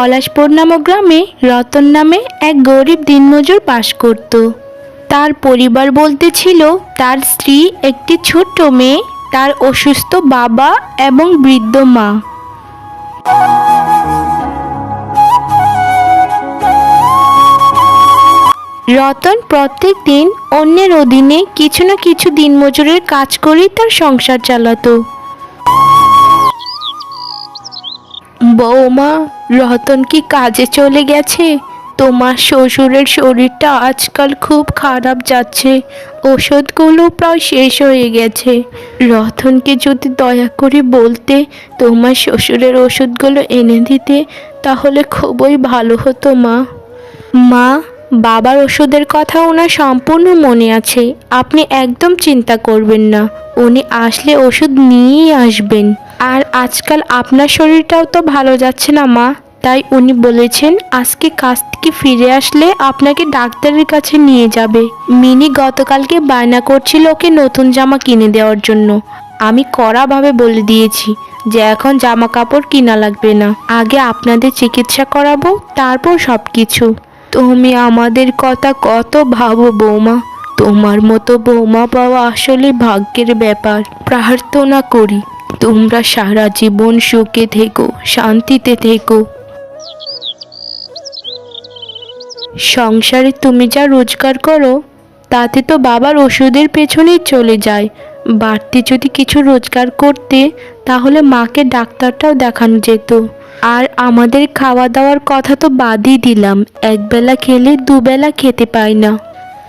পলাশপুর নামক গ্রামে রতন নামে এক গরিব দিনমজুর বাস করত। তার পরিবার বলতে ছিল তার স্ত্রী একটি ছোট্ট মেয়ে, তার অসুস্থ বাবা এবং বৃদ্ধ মা। রতন প্রত্যেক দিন অন্যের অধীনে কিছু না কিছু দিনমজুরের কাজ করেই তার সংসার চালাতো। বৌমা, রতন কি কাজে চলে গেছে? তোমার শ্বশুরের শরীরটা আজকাল খুব খারাপ যাচ্ছে। ওষুধগুলো প্রায় শেষ হয়ে গেছে। রতনকে যদি দয়া করে বলতে তোমার শ্বশুরের ওষুধগুলো এনে দিতে, তাহলে খুবই ভালো হতো মা। মা বাবার ওষুধের কথা ওনার সম্পূর্ণ মনে আছে। আপনি একদম চিন্তা করবেন না। উনি আসলে ওষুধ নিয়েই আসবেন। আর আজকাল আপনার শরীরটাও তো ভালো যাচ্ছে না, মা। তাই উনি বলেছেন, আজকে কাজ থেকে ফিরে আসলে আপনাকে ডাক্তারের কাছে নিয়ে যাবে। মিনি গতকালকে বায়না করছিল ওকে নতুন জামা কিনে দেওয়ার জন্য। আমি কড়াভাবে বলে দিয়েছি যে এখন জামা কাপড় কিনা লাগবে না। আগে আপনাদের চিকিৎসা করাবো, তারপর সব কিছু তুমি আমাদের কথা কত ভাবো বৌমা? তোমার মতো বৌমা পাওয়া আসলে ভাগ্যের ব্যাপার। প্রার্থনা করি, তোমরা সারা জীবন সুখে থেকো, শান্তিতে থেকো। সংসারে তুমি যা রোজগার করো, তাতে তো বাবার ওষুধের পেছনেই চলে যায়। বাড়তি যদি কিছু রোজগার করতে, তাহলে মাকে ডাক্তারটাও দেখানো যেত। আর আমাদের খাওয়া দাওয়ার কথা তো বাদই দিলাম। একবেলা খেলে দুবেলা খেতে পাই না।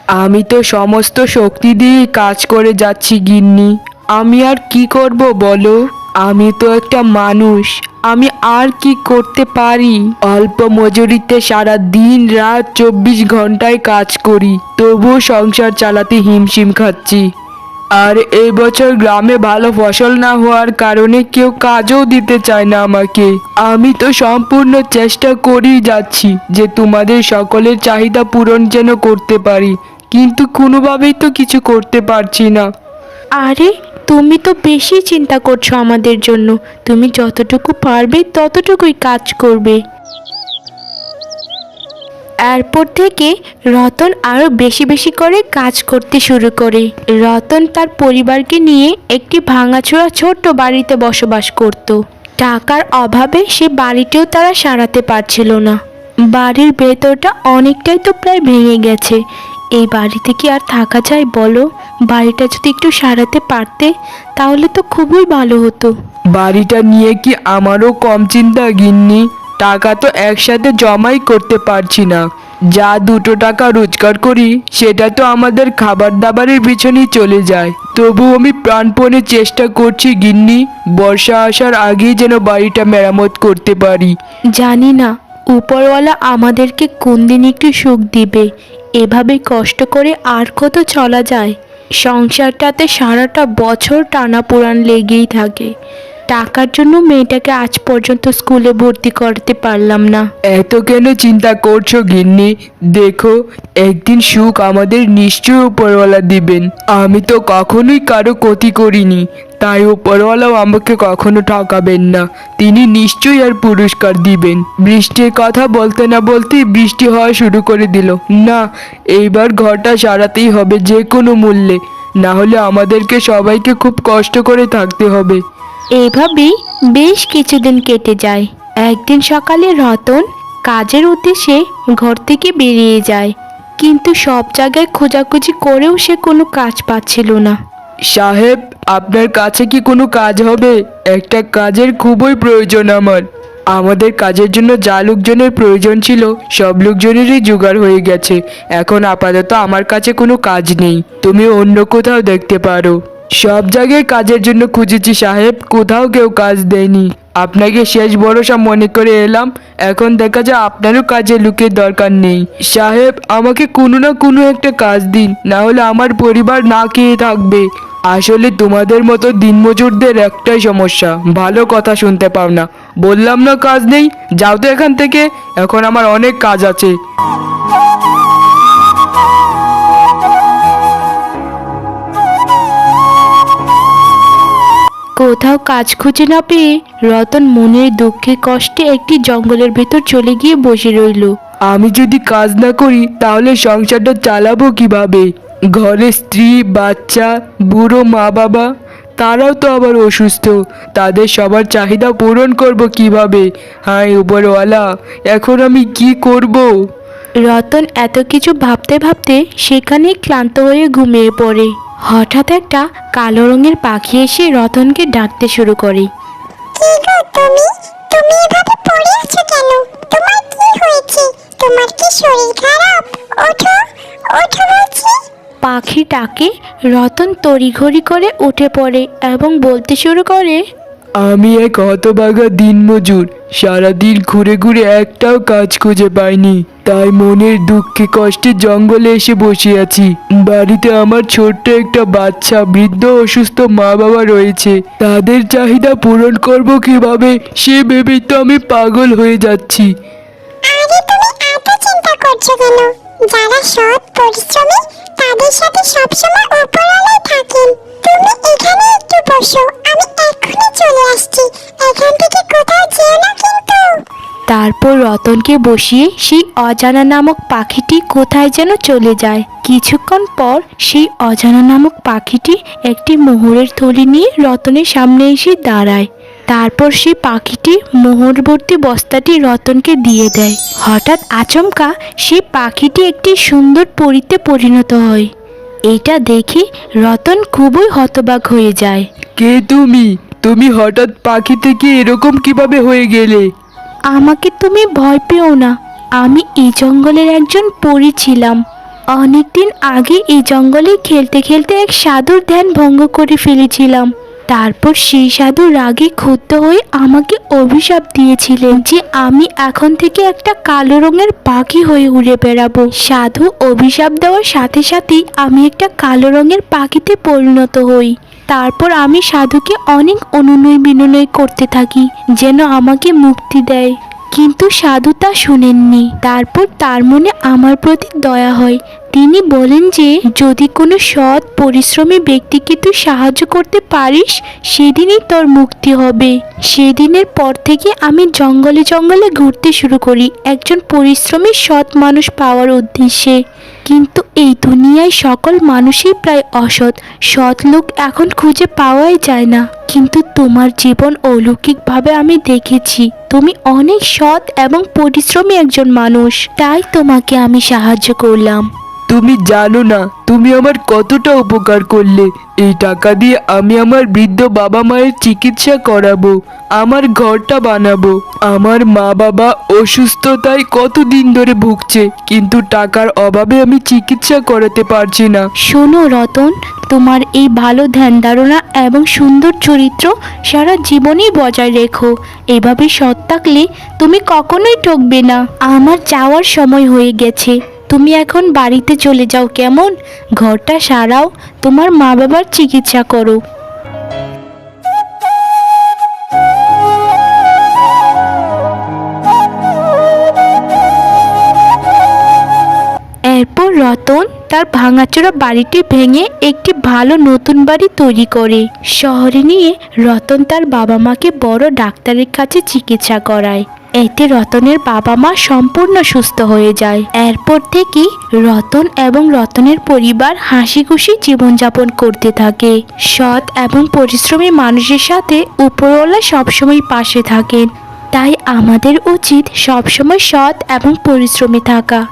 আমি তো সমস্ত শক্তি দিয়ে কাজ করে যাচ্ছি, গিন্নি। আমি আর কি করব বলো? আমি তো একটা মানুষ। আমি আর কি করতে পারি? অল্প মজুরিতে সারা দিন রাত চব্বিশ ঘন্টায় কাজ করি, তবুও সংসার চালাতে হিমশিম খাচ্ছি। আর এই বছর গ্রামে ভালো ফসল না হওয়ার কারণে কেউ কাজও দিতে চায় না আমাকে। আমি তো সম্পূর্ণ চেষ্টা করেই যাচ্ছি যে তোমাদের সকলের চাহিদা পূরণ যেন করতে পারি, কিন্তু কোনোভাবেই তো কিছু করতে পারছি না। আরে, তুমি তো বেশি চিন্তা করছ আমাদের জন্য। তুমি যতটুকু পারবে ততটুকুই কাজ করবে। এরপর থেকে রতন আরও বেশি বেশি করে কাজ করতে শুরু করে। রতন তার পরিবারকে নিয়ে একটি ভাঙাচোরা ছোট্ট বাড়িতে বসবাস করত। টাকার অভাবে সে বাড়িটিও তারা সারাতে পারছিল না। বাড়ির ভেতরটা অনেকটাই তো প্রায় ভেঙে গেছে। এই বাড়িতে কি আর থাকা যায় বলো? বাড়িটা যদি একটু সারাতে পারতে, তাহলে তো খুবই ভালো হতো। বাড়িটা নিয়ে কি আমারও কম চিন্তা, গিন্নি? টাকা তো একসাথে জমাই করতে পারছি না। যা দুটো টাকা রোজগার করি, সেটা তো আমাদের খাবার দাবারের পিছনেই চলে যায়। তবু আমি প্রাণপণে চেষ্টা করছি গিন্নি, বর্ষা আসার আগেই যেন বাড়িটা মেরামত করতে পারি। জানি না, উপরওয়ালা আমাদেরকে কোন দিন একটু সুখ দিবে, এভাবে কষ্ট করে আর কত চলা যায়? সংসারটাতে সারাটা বছর টানা পোড়ান লেগেই থাকে। টাকার জন্য মেয়েটাকে আজ পর্যন্ত স্কুলে ভর্তি করতে পারলাম না। এত কেন চিন্তা করছ গিন্নি? দেখো, একদিন সুখ আমাদের নিশ্চয় উপরওয়ালা দিবেন। আমি তো কখনোই কারও ক্ষতি করিনি, তাই উপরওয়ালাও আমাকে কখনো ঠকাবেন না। তিনি নিশ্চয়ই আর পুরস্কার দিবেন। বৃষ্টির কথা বলতে না বলতেই বৃষ্টি হওয়া শুরু করে দিল। না, এইবার ঘরটা সারাতেই হবে যে কোনো মূল্যে। না হলে আমাদেরকে সবাইকে খুব কষ্ট করে থাকতে হবে। এভাবেই বেশ কিছুদিন কেটে যায়। একদিন সকালে রতন কাজের উদ্দেশ্যে ঘর থেকে বেরিয়ে যায়, কিন্তু সব জায়গায় খোঁজাখুঁজি করেও সে কোনো কাজ পাচ্ছিল না। সাহেব, আপনার কাছে কি কোনো কাজ হবে? একটা কাজের খুবই প্রয়োজন আমার। আমাদের কাজের জন্য যা লোকজনের প্রয়োজন ছিল, সব লোকজনেরই জোগাড় হয়ে গেছে। এখন আপাতত আমার কাছে কোনো কাজ নেই। তুমি অন্য কোথাও দেখতে পারো। সব জায়গায় কাজের জন্য খুঁজেছি, সাহেব। কোথাও কেউ কাজ দেয়নি। আপনাকে শেষ ভরসা মনে করে এলাম। এখন দেখা যায় আপনারও কাজে লুকের দরকার নেই। সাহেব, আমাকে কোনো না কোনো একটা কাজ দিন। না হলে আমার পরিবার না খেয়ে থাকবে। আসলে তোমাদের মতো দিনমজুরদের একটাই সমস্যা। ভালো কথা শুনতে পাও না। বললাম না কাজ নেই, যাও তো এখান থেকে। এখন আমার অনেক কাজ আছে। কোথাও কাজ খুঁজে না পেয়ে রতন মনের দুঃখে কষ্টে একটি জঙ্গলের ভেতর চলে গিয়ে বসে রইল। আমি যদি কাজ না করি তাহলে সংসারটা চালাবো কীভাবে? ঘরে স্ত্রী বাচ্চা বুড়ো মা বাবা তারাও তো আবার অসুস্থ। তাদের সবার চাহিদা পূরণ করব কীভাবে? হাই উপরওয়ালা এখন আমি কি করব? রতন এত কিছু ভাবতে ভাবতে সেখানেই ক্লান্ত হয়ে ঘুমিয়ে পড়ে। হঠাৎ একটা কালো রঙের পাখি এসে রতনকে ডাকতে শুরু করে। কি গো তুমি? তুমি এভাবে পড়ে আছো কেন? তোমার কি হয়েছে? তোমার কি শরীর খারাপ? ওঠো ওঠো বলছি। পাখিটাকে রতন তড়িঘড়ি করে উঠে পড়ে এবং বলতে শুরু করে আমি এক হতবাগা দিনমজুর। সারাদিন ঘুরে ঘুরে একটাও কাজ খুঁজে পাইনি। তাই মনের দুঃখে কষ্টে জঙ্গলে এসে বসে আছি। বাড়িতে আমার ছোট্ট একটা বাচ্চা, বৃদ্ধ অসুস্থ মা বাবা রয়েছে। তাদের চাহিদা পূরণ করব কীভাবে, সে ভেবে তো আমি পাগল হয়ে যাচ্ছি। আরে তুমি এত চিন্তা করছ কেন? যারা সৎ, পরিশ্রমী তাদের সাথে সবসময় উপরওয়ালাই থাকেন। তুমি এখানে একটু বসো, আমি এক্ষুনি চলে আসছি। এখান থেকে কোথাও যেও না কিন্তু। তারপর রতনকে বসিয়ে সেই অজানা নামক পাখিটি কোথায় যেন চলে যায়। কিছুক্ষণ পর সেই অজানা নামক পাখিটি একটি মোহরের থলি নিয়ে রতনের সামনে এসে দাঁড়ায়। তারপর সেই পাখিটি মোহরবর্তী বস্তাটি রতনকে দিয়ে দেয়। হঠাৎ আচমকা সেই পাখিটি একটি সুন্দর পরিতে পরিণত হয়। এটা দেখে রতন খুবই হতবাক হয়ে যায়। কে তুমি? তুমি হঠাৎ পাখি থেকে এরকম কীভাবে হয়ে গেলে? আমাকে তুমি ভয় পেও না। আমি এই জঙ্গলের একজন পরী ছিলাম। অনেকদিন আগে এই জঙ্গলে খেলতে খেলতে এক সাধুর ধ্যান ভঙ্গ করে ফেলেছিলাম। তারপর সেই সাধু রাগে ক্ষুব্ধ হয়ে আমাকে অভিশাপ দিয়েছিলেন যে আমি এখন থেকে একটা কালো রঙের পাখি হয়ে উড়ে বেড়াবো। সাধু অভিশাপ দেওয়ার সাথে সাথেই আমি একটা কালো রঙের পাখিতে পরিণত হই। তারপর আমি সাধুকে অনেক অনুনয় বিনয় করতে থাকি, যেন আমাকে মুক্তি দেয়। কিন্তু সাধু তা শুনেননি। তারপর তার মনে আমার প্রতি দয়া হয় তিনি বলেন যে, যদি কোনো সৎ, পরিশ্রমী ব্যক্তিকে তুই সাহায্য করতে পারিস, সেদিনই তোর মুক্তি হবে। সেদিনের পর থেকে আমি জঙ্গলে জঙ্গলে ঘুরতে শুরু করি, একজন পরিশ্রমী সৎ মানুষ পাওয়ার উদ্দেশ্যে। কিন্তু এই দুনিয়ায় সকল মানুষই প্রায় অসৎ। সৎ লোক এখন খুঁজে পাওয়াই যায় না। কিন্তু তোমার জীবন অলৌকিকভাবে আমি দেখেছি। তুমি অনেক সৎ এবং পরিশ্রমী একজন মানুষ। তাই তোমাকে আমি সাহায্য করলাম। তুমি জানো না, তুমি আমার কতটা উপকার করলে। এই টাকা দিয়ে আমি আমার বৃদ্ধ বাবা মায়ের চিকিৎসা করাবো, আমার ঘরটা বানাবো। আমার মা বাবা অসুস্থতায় কতদিন ধরে ভুগছে, কিন্তু টাকার অভাবে আমি চিকিৎসা করাতে পারছি না। শোনো রতন, তোমার এই ভালো ধ্যান ধারণা এবং সুন্দর চরিত্র সারা জীবনই বজায় রেখো। এভাবে সৎ থাকলে তুমি কখনোই ঠকবে না। আমার যাওয়ার সময় হয়ে গেছে। তুমি এখন বাড়িতে চলে যাও কেমন? ঘরটা সারাও, তোমার মা বাবার চিকিৎসা করো। এরপর রতন তার ভাঙাচোরা বাড়িটি ভেঙে একটি ভালো নতুন বাড়ি তৈরি করে। শহরে নিয়ে রতন তার বাবা মাকে বড় ডাক্তারের কাছে চিকিৎসা করায়। এতে রতনের বাবা মা সম্পূর্ণ সুস্থ হয়ে যায়। এরপর থেকেই রতন এবং রতনের পরিবার হাসি খুশি জীবনযাপন করতে থাকে। সৎ এবং পরিশ্রমী মানুষের সাথে উপরওয়ালা সবসময় পাশে থাকেন। তাই আমাদের উচিত সবসময় সৎ এবং পরিশ্রমী থাকা।